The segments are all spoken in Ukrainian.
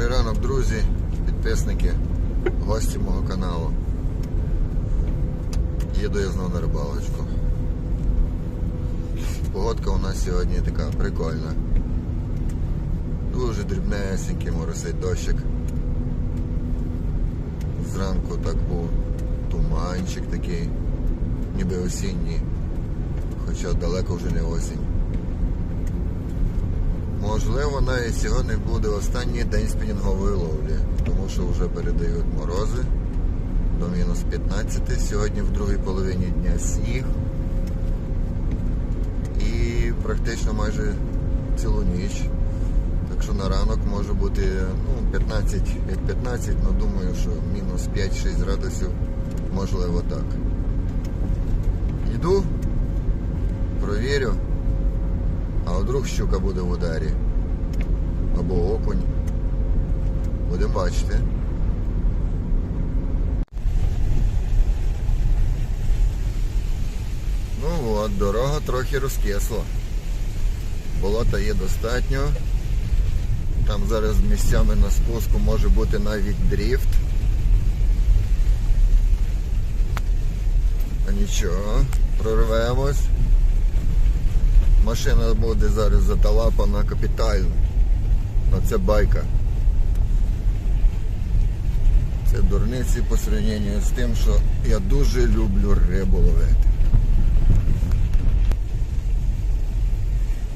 Добрий ранок, друзі, підписники, гості мого каналу. Їду я знову на рибалочку. Погодка у нас сьогодні така прикольна. Дуже дрібнесенький моросить дощик. Зранку так був туманчик такий, ніби осінній, хоча далеко вже не осінь. Можливо, навіть сьогодні буде останній день спінінгової ловлі, тому що вже передають морози до мінус 15. Сьогодні в другій половині дня сніг. І практично майже цілу ніч. Так що на ранок може бути ну, 15, як 15, але думаю, що мінус 5-6 градусів можливо так. Йду, провірю. А вдруг щука буде в ударі? Або окунь. Будемо бачити. Ну от, дорога трохи розкисла. Болота є достатньо. Там зараз місцями на спуску може бути навіть дріфт. А нічого, прорвемось. Машина буде зараз заталапана капітально. Ну це байка. Це дурниці по сравненню з тим, що я дуже люблю рибу ловити.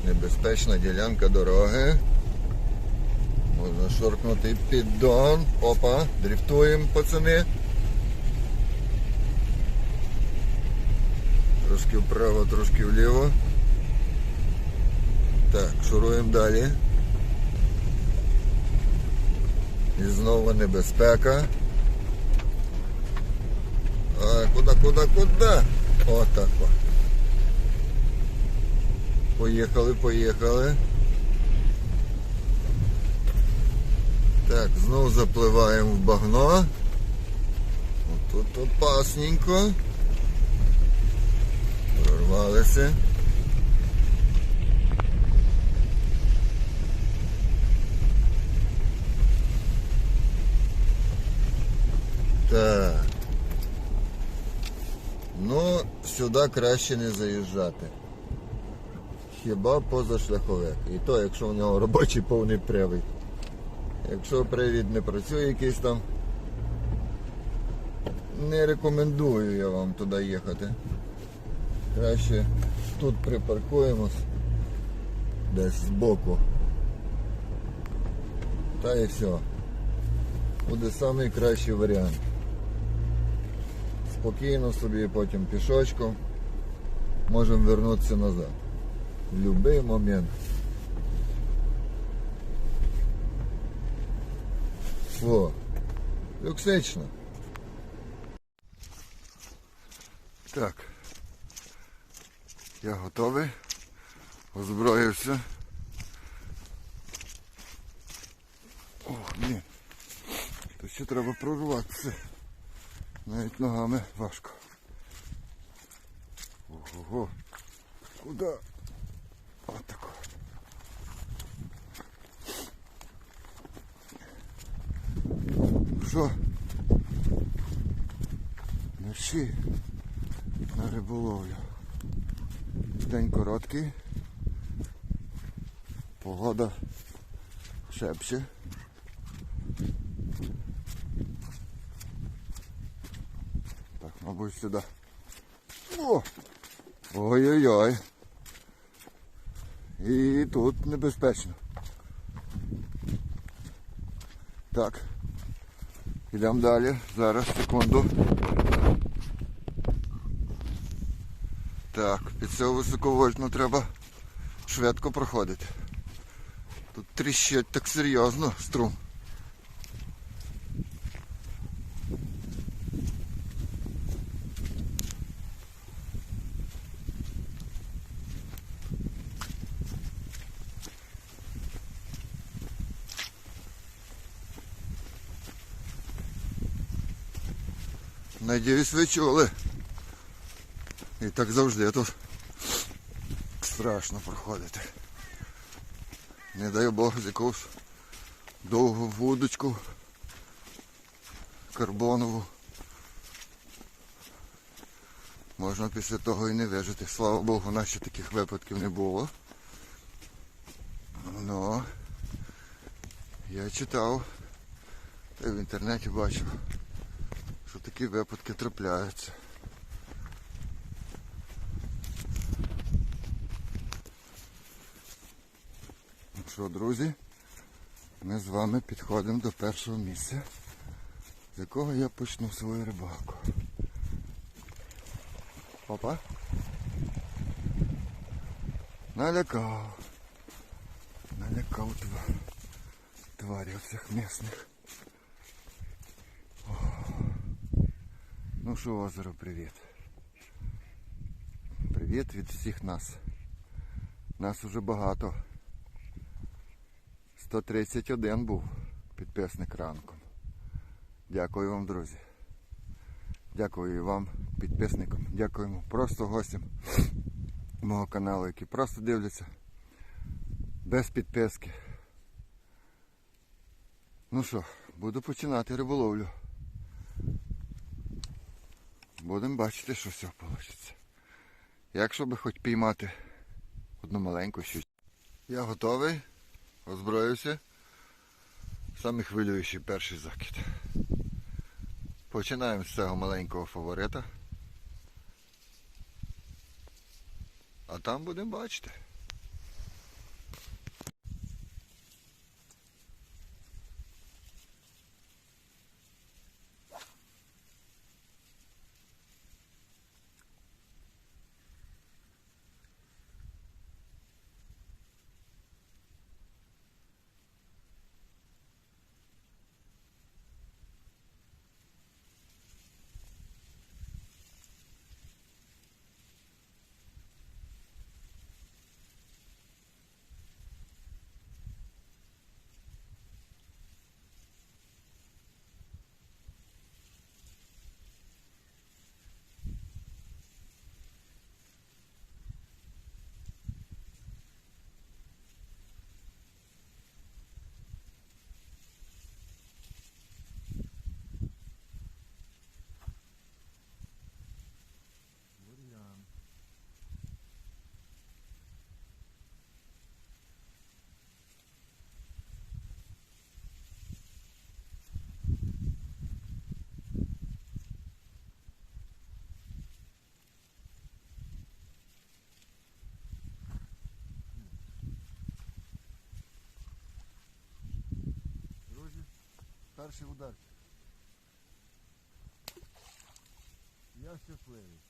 Небезпечна ділянка дороги. Можна шоркнути піддон. Опа, дрифтуємо, пацани. Трошки вправо, трошки вліво. Так, шуруємо далі. І знову небезпека. А, куди, куди, куди? Отак. О. Поїхали, поїхали. Так, знову запливаємо в багно. Тут опасненько. Прорвалися. Так. Ну, сюди краще не заїжджати. Хіба позашляховик. І то, якщо в нього робочий повний привід. Якщо привід не працює якийсь там, не рекомендую я вам туди їхати. Краще тут припаркуємось десь збоку. Та і все. Буде найкращий варіант. Спокійно собі потім пішочком можемо вернутися назад. В будь-який момент. О, люксично. Так. Я готовий. Озброївся. О, ні. То ще треба прорватися. Навіть ногами важко. Ого. Куда? Отако. Що? Мерші на риболовлю. День короткий. Погода шепче. Мабуть, сюди. Ой-ой-ой. І тут небезпечно. Так. Йдемо далі. Зараз, секунду. Так, під цього високовольтну треба швидко проходити. Тут тріщить так серйозно струм. Надіюсь, ви чули. І так завжди тут страшно проходити. Не дай Бог з якогось довгу вудочку карбонову. Можна після того і не вижити. Слава Богу, ще таких випадків не було. Ну, я читав, та в інтернеті бачив, такі випадки трапляються. Ну що, друзі, ми з вами підходимо до першого місця, з якого я почну свою рибалку. Опа. Налякав. Налякав тва- тварів цих місних. Ну що, озеро, привіт. Привіт від всіх нас. Нас уже багато. 131 був підписник ранком. Дякую вам, друзі. Дякую і вам, підписникам. Дякуємо просто гостям мого каналу, які просто дивляться без підписки. Ну що, буду починати риболовлю. Будемо бачити, що все вийде. Якщо би хоч піймати одну маленьку щучку. Я готовий, озброївся. Саме хвилюючий перший закид. Починаємо з цього маленького фаворита. А там будемо бачити. Друзі, перший удар. Я щасливий.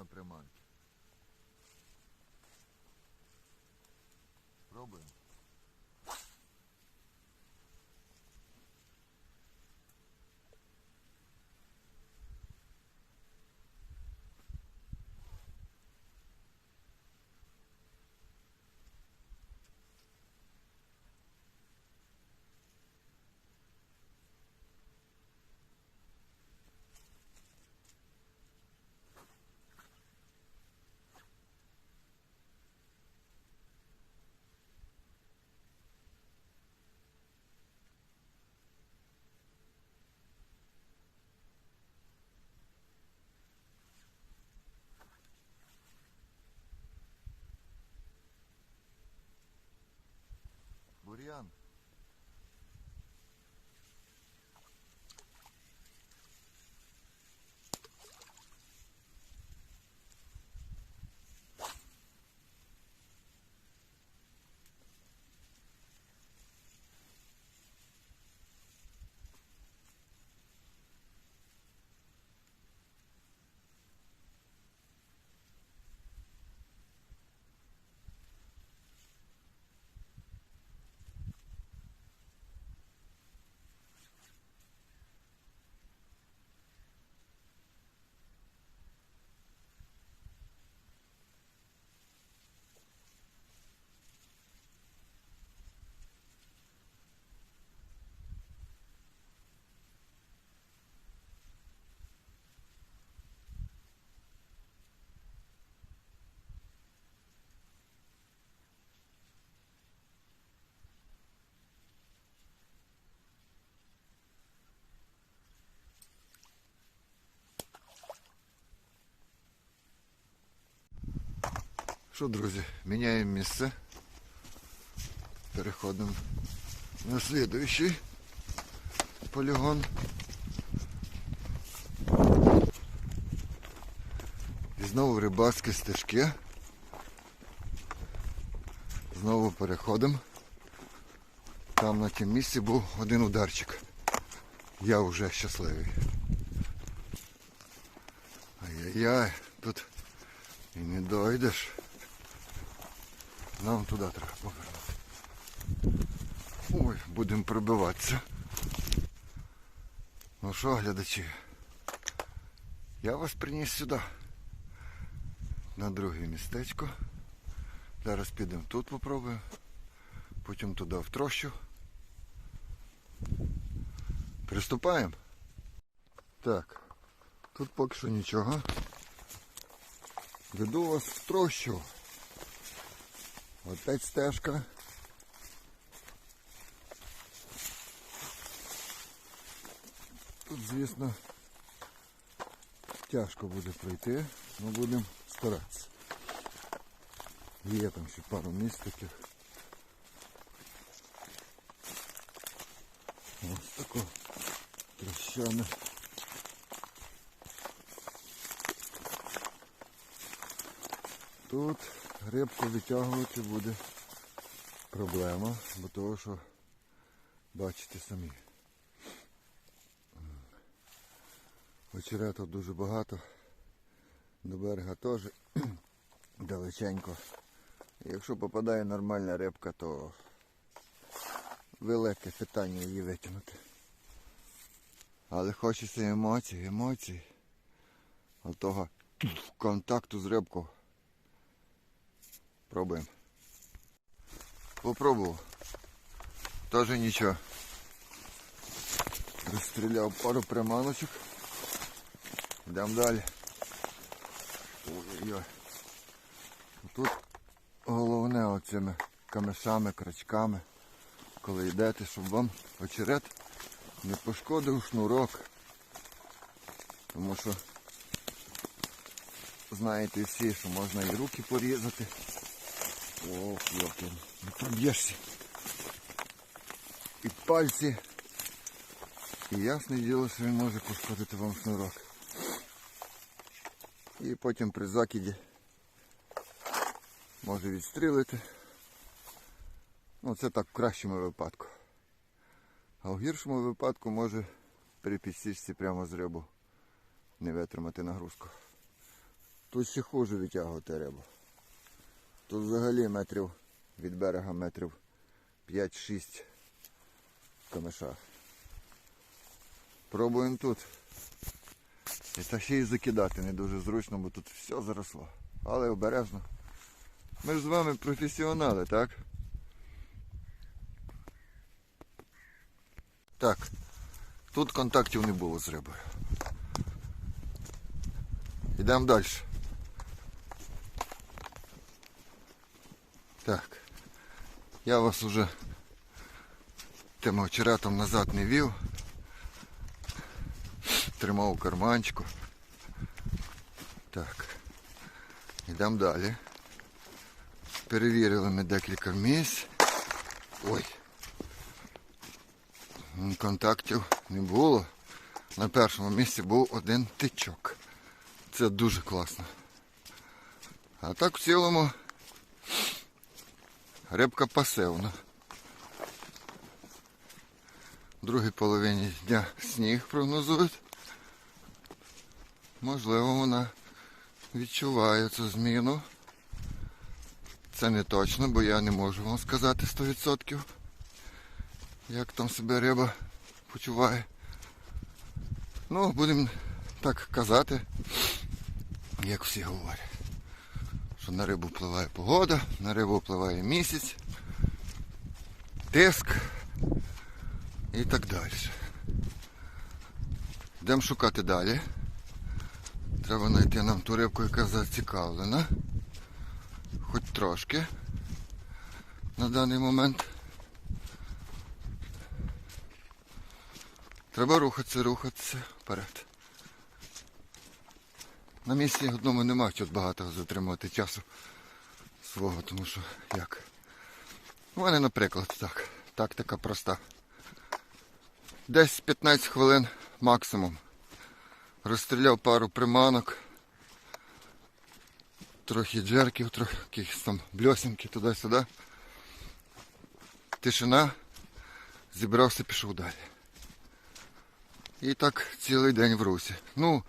На приманки. Пробуємо. Бур'ян. Що, друзі, міняємо місце. Переходимо на слідуючий полігон. І знову рибацькі стежки. Знову переходимо. Там на тім місці був один ударчик. Я вже щасливий. Ай-яй-яй, тут і не дойдеш. Нам туди треба повернути. Ой, будемо прибиватися. Ну що, глядачі? Я вас приніс сюди. На друге містечко. Зараз підемо тут попробуємо. Потім туди в трощу. Приступаємо. Так, тут поки що нічого. Веду вас в трощу. Опять стежка. Тут, звісно, тяжко буде пройти, але будемо старатися. Є там ще пару місць таких. Ось тако трощане. Тут рибку витягувати буде проблема, бо того, що бачите самі. Очерету дуже багато, до берега теж далеченько. Якщо попадає нормальна рибка, то велике питання її витягнути. Але хочеться емоцій, емоцій. От того контакту з рибкою. Пробуємо. Попробував. Тоже нічого. Розстріляв пару приманочок. Йдемо далі. Ой-ой-ой. Тут головне оцими камешами, крачками, коли йдете, щоб вам очерет не пошкодив шнурок. Тому що знаєте всі, що можна і руки порізати. Ох, йоки, не проб'єшся. І пальці. І ясне діло, що він може пошкодити вам шнурок. І потім при закиді може відстрілити. Ну це так в кращому випадку. А в гіршому випадку може при підсічці прямо з рибу не витримати нагрузку. Тут ще хуже витягувати рибу. Тут взагалі метрів від берега метрів 5-6 в. Пробуємо тут. І та ще й закидати не дуже зручно, бо тут все заросло. Але обережно. Ми ж з вами професіонали, так? Так. Тут контактів не було з рибою. Йдемо далі. Так. Я вас уже тим очеретом назад не вів. Тримав карманчику. Так. Йдемо далі. Перевірили ми декілька місць. Ой. Контактів не було. На першому місці був один тичок. Це дуже класно. А так в цілому рибка пасивна. В другій половині дня сніг прогнозують. Можливо, вона відчуває цю зміну. Це не точно, бо я не можу вам сказати 100%, як там себе риба почуває. Ну, будемо так казати, як всі говорять. Що на рибу впливає погода, на рибу впливає місяць, тиск і так далі. Йдемо шукати далі. Треба знайти нам ту рибку, яка зацікавлена. Хоч трошки на даний момент. Треба рухатися, рухатися вперед. На місці одному нема тут багато затримувати часу свого, тому що як. У мене, наприклад, так. Тактика проста. Десь 15 хвилин максимум. Розстріляв пару приманок. Трохи джерків, трохи якихось там бльосінки туди-сюди. Тишина. Зібрався, пішов далі. І так цілий день в русі. Ну,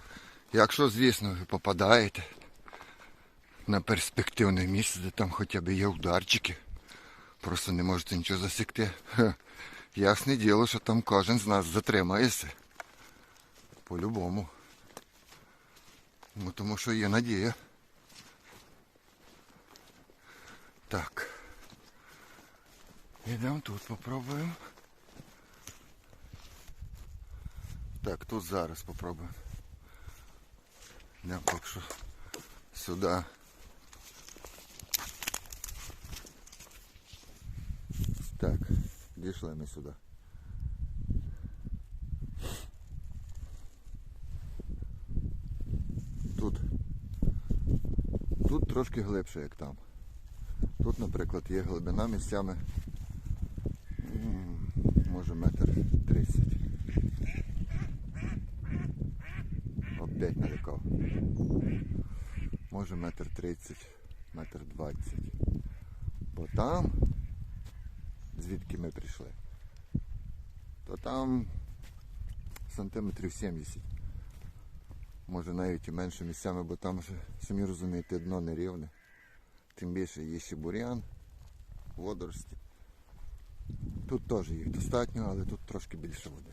якщо, звісно, ви попадаєте на перспективне місце, де там хоча б є ударчики, просто не можете нічого засікти. Хе. Ясне діло, що там кожен з нас затримається. По-любому. Ну, тому що є надія. Так. Йдемо тут попробуємо. Так, тут зараз попробуємо. Йдемо поки що сюди. Так, дійшли ми сюди. Тут. Тут трошки глибше, як там. Тут, наприклад, є глибина місцями. Може метр тридцять. Опять налякав. Може метр тридцять, метр двадцять. Бо там, звідки ми прийшли, то там сантиметрів 70. Може навіть і менше місцями, бо там вже, самі розумієте, дно нерівне. Тим більше є ще бур'ян, водорості. Тут теж їх достатньо, але тут трошки більше води.